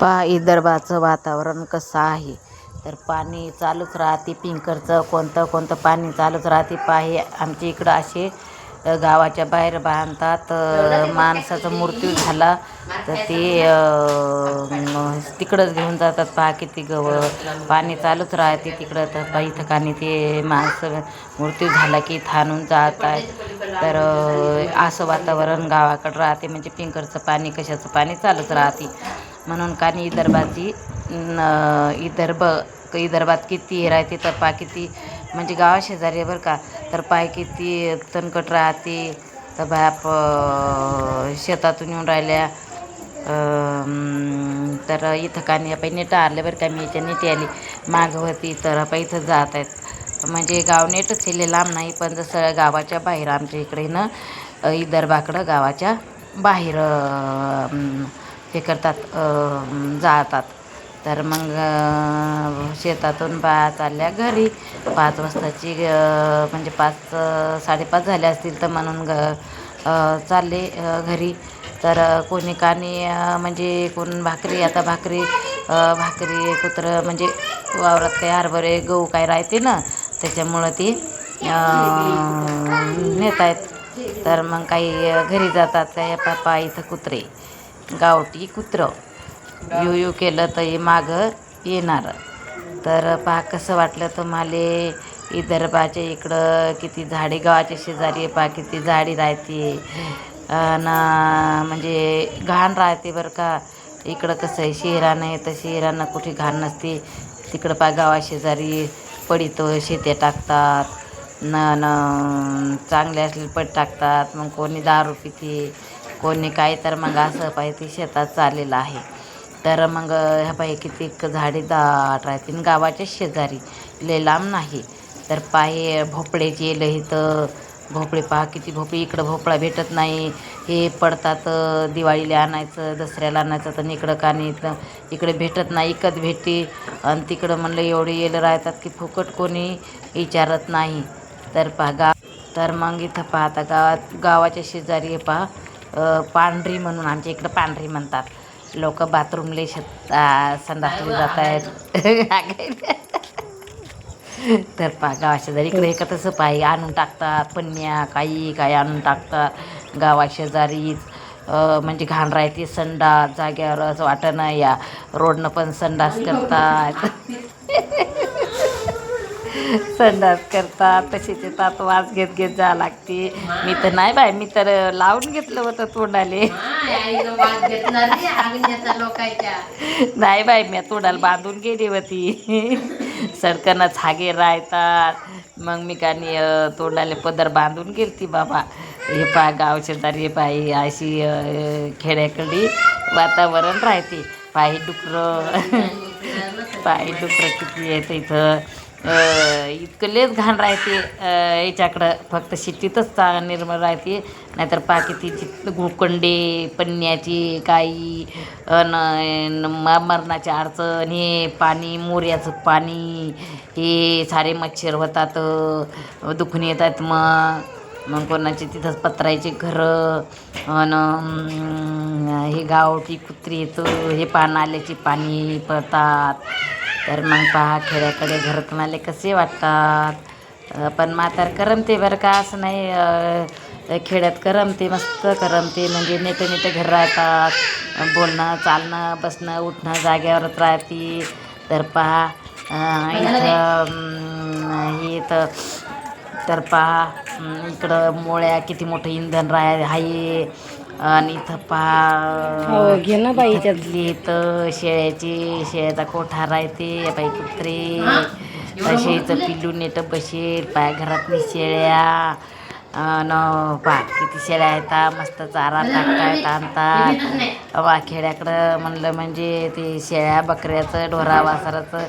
पहा विदर्भाचं वातावरण कसं आहे? तर पाणी चालूच राहते पिंकरचं कोणतं कोणतं पाणी चालूच राहते. पहा आमच्या इकडं असे गावाच्या बाहेर बांधतात माणसाचा मृत्यू झाला. तर ते तिकडंच घेऊन जातात. पहा किती गवत पाणी चालूच राहते तिकडं. तर काही ते माणसं मृत्यू झाला की थांबून जात आहेत तर असं वातावरण गावाकडं राहते. म्हणजे पिंकरचं पाणी कशाचं पाणी चालूच राहते. म्हणून का नाही विदर्भाची न विदर्भ विदर्भात किती हे राहते तर पा किती म्हणजे गावाशेजारी आहे बरं का तर पाय किती तणकट राहते तर बाप शेतातून येऊन राहिल्या तर इथं का आपण नेटं आले बरं का मी याच्या नेटी आली मागवती तर आपण इथं जात आहेत. म्हणजे गाव नेटच इले लांब नाही पण जसं गावाच्या बाहेर आमच्या इकडे ना अ, विदर्भाकडं गावाच्या बाहेर हे करतात जातात तर मग शेतातून बा चालल्या घरी. पाच वाजताची म्हणजे पाच साडेपाच झाले असतील तर म्हणून ग चालले घरी. तर कोणी कानी म्हणजे कोण भाकरी आता भाकरी भाकरी कुत्रं म्हणजे वावरात काही हरभरे गहू काय राहते ना त्याच्यामुळं ती नेत आहेत तर मग काही घरी जातात काय पापा इथं कुत्रे. गावठी कुत्रं. यू यू केलं तर हे मागं येणार. तर पहा कसं वाटलं तुम्हाला? विदर्भाच्या इकडं किती झाडे गावाच्या शेजारी आहे पहा किती झाडी राहते. आणि म्हणजे घाण राहते बरं का. इकडं कसं आहे शहरानं आहे तर शहरानं कुठे घाण नसते. तिकडं पहा गावाशेजारी पडितो शेत्या टाकतात. न न चांगले असले पड टाकतात. मग कोणी दारू पिते. कोणी काय तर मग असं पाहिजे शेतात चाललेलं आहे. तर मग ह्या पाहि कितीक झाडे दाट राहतील गावाच्या शेजारी. लय लांब नाही. तर पाय भोपळ्याचे तर भोपळे पहा किती भोपळे इकडं भोपळा भेटत नाही. हे पडतात दिवाळीला आणायचं दसऱ्याला आणायचं तर इकडं का नाही इथं इकडे भेटत नाही इकत भेटी आणि तिकडं म्हणलं एवढे येलं राहतात की फुकट कोणी विचारत नाही. तर पहा गा तर मग इथं पाहता गावात गावाच्या शेजारी आहे पहा. पांढरी म्हणून आमच्या इकडं पांढरी म्हणतात. लोक बाथरूमले शेत संडासले जात आहेत तर पा गावाशेजारी इकडे तसं पाय आणून टाकतात पन्न्या काही काही आणून टाकतात. गावाशेजारीच म्हणजे घाण राहते संडास जाग्यावर असं नाही या. रोडनं पण संडास करतात. संडास करतात तसेच येतात वास घेत घेत जा लागते. मी तर नाही बाय मी तर लावून घेतलं होतं तोंडाले. नाही बाई मी तोंडाला बांधून गेली होती. सडकनं झागे राहतात. मग मी कानी तोंडाले पदर बांधून गेलती बाबा. हे पा दारी बाई अशी अं, खेड्याकडे वातावरण राहते. पायी डुकरं. पायी डुकरं किती येतं इथं. इतकं लेच घाण राहते याच्याकडं. फक्त शिट्टीतच चा निर्मळ राहते. नाहीतर पाकितीची गुकंडे पन्न्याची काही अन म- मरणाची अडचण हे पाणी मोर्याचं पाणी हे सारे मच्छर होतात दुखून येतात मग मग कोणाचे तिथंच पत्रायचे घरं आणि हे गावठी कुत्री येतं हे पान आल्याचे पाणी पळतात तर मग पहा खेड्याकडे घरं तुम्हाला कसे वाटतात. पण म्हातार करमते बरं का असं नाही खेड्यात करमते मस्त करमते. म्हणजे नेते नेते घर राहतात बोलणं चालणं बसणं उठणं जाग्यावरच राहते. तर पहा इथं हे तर तर पहा इकडं मोळ्या किती मोठं इंधन राह आहे. आणि इथं पहा हो, घे ना बाई. पिल्ली इथं शेळ्याची शेळ्याचा कोठा राहते बाई कुत्रे. शेळीचं पिल्लू नेटं बसेल पाय घरातली शेळ्या. न पा किती शेळ्या आहेत मस्त चारा टाकतायत आणतात. वा खेड्याकडं म्हणलं म्हणजे ते शेळ्या बकऱ्याचं ढोरा वासराचं.